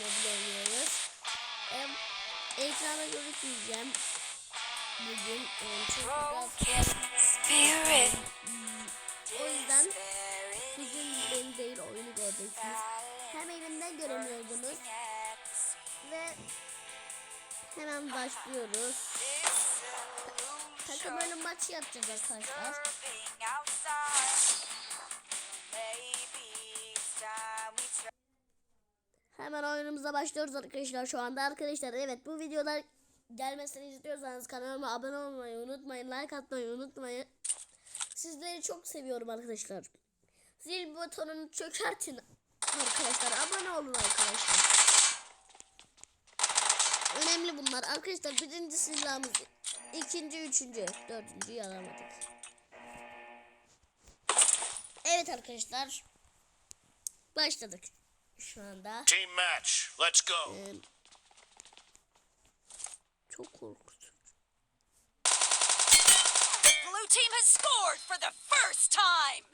mobil oynuyoruz. E, ekrana gözükmeyeceğim. Bugün e, çok güzel Spirit. O yüzden bugün beni değil oyunu göreceksiniz. Hem elimden göremiyordunuz ve hemen başlıyoruz. Takım ölüm maçı yapacağız arkadaşlar. Hemen oyunumuza başlıyoruz arkadaşlar şu anda arkadaşlar. Evet bu videolar gelmesini istiyorsanız kanalıma abone olmayı unutmayın. Like atmayı unutmayın. Sizleri çok seviyorum arkadaşlar. Zil butonunu çökertin arkadaşlar. Abone olun arkadaşlar. Önemli bunlar. Arkadaşlar birinci silahımız. ikinci, üçüncü, dördüncü alamadık. Evet arkadaşlar. Başladık. Şu anda. Team match. Let's go. Ee, çok korkutucu. The blue team has scored for the first time.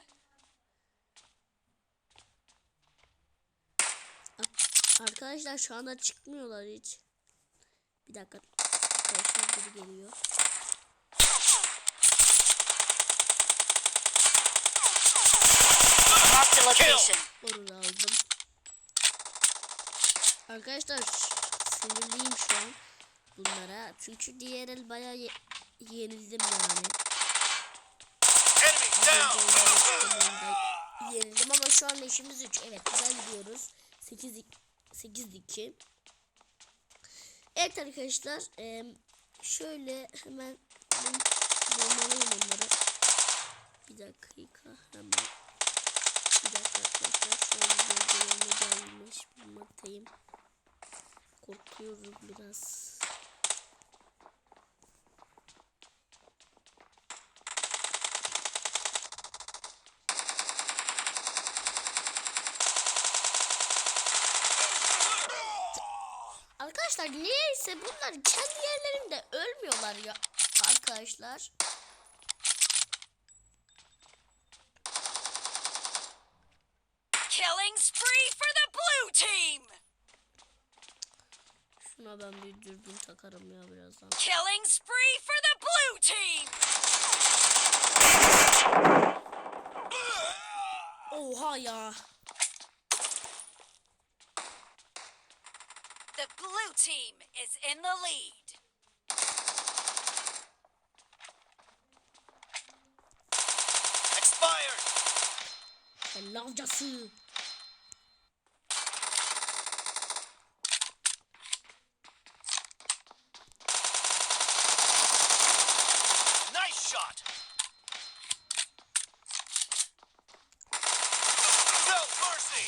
Arkadaşlar şu anda çıkmıyorlar hiç. Bir dakika. Arkadaşlar biri geliyor. Marked a location. Onu aldım. Arkadaşlar sinirliyim şu an bunlara. Çünkü diğer el bayağı ye- yenildim yani. Yenildim ama şu an işimiz 3. Evet güzel gidiyoruz. 8 8 2. Evet arkadaşlar eee, şöyle hemen bulmalıyım onları. Bir dakika hemen. Bir dakika arkadaşlar şöyle gelmiş bulmaktayım. Korkuyorum biraz. Arkadaşlar niyeyse bunlar kendi yerlerinde ölmüyorlar ya arkadaşlar. Killing spree for the blue team. Şuna ben bir dürbün takarım ya birazdan. Killing spree for the blue team. Oha ya. The blue team is in the lead. Expired. Sen lavcası. Nice shot. No mercy.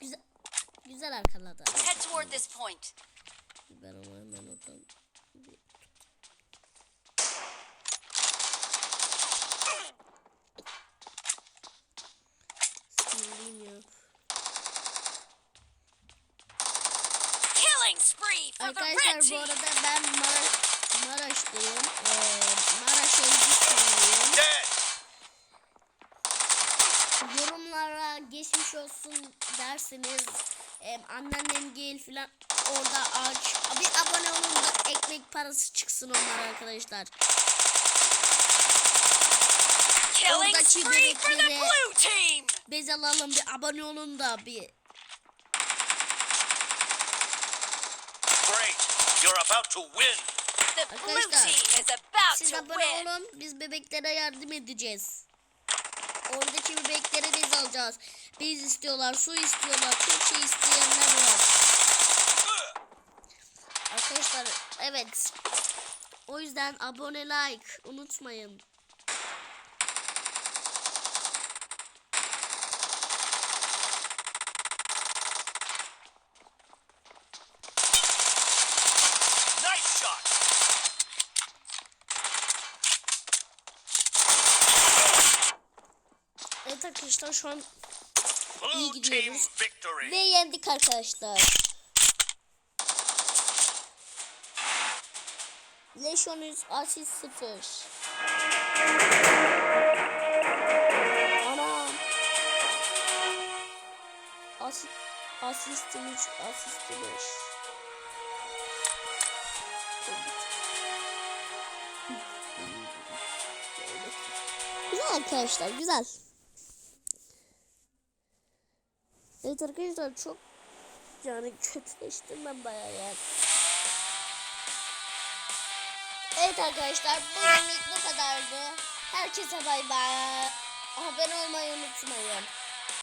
Güzel, güzel arkaladı. Head toward this point. Ben hemen oradan Arkadaşlar bu arada ben Mar Maraş'tayım. Ee, Maraş Elbistanlıyım. Dead. Yorumlara geçmiş olsun derseniz e, anneannem gel filan orada aç. Bir abone olun da ekmek parası çıksın onlara arkadaşlar. Killing Oradaki spree for the bebeklere- blue team. Bez alalım bir abone olun da bir You're about to win. The blue team is about siz to abone win. olun biz bebeklere yardım edeceğiz. Oradaki bebeklere bez alacağız. Bez istiyorlar, su istiyorlar, çok şey isteyenler var. Arkadaşlar evet. O yüzden abone like unutmayın. Arkadaşlar şu an iyi gidiyoruz. Ve yendik arkadaşlar. Leşon 100 asil 0. Ana. Asil asist 3 asist 5. Güzel arkadaşlar güzel. Evet arkadaşlar çok yani kötüleştim ben bayağı yani. Evet arkadaşlar bugünlük bu kadardı. Herkese bay bay. Abone olmayı unutmayın.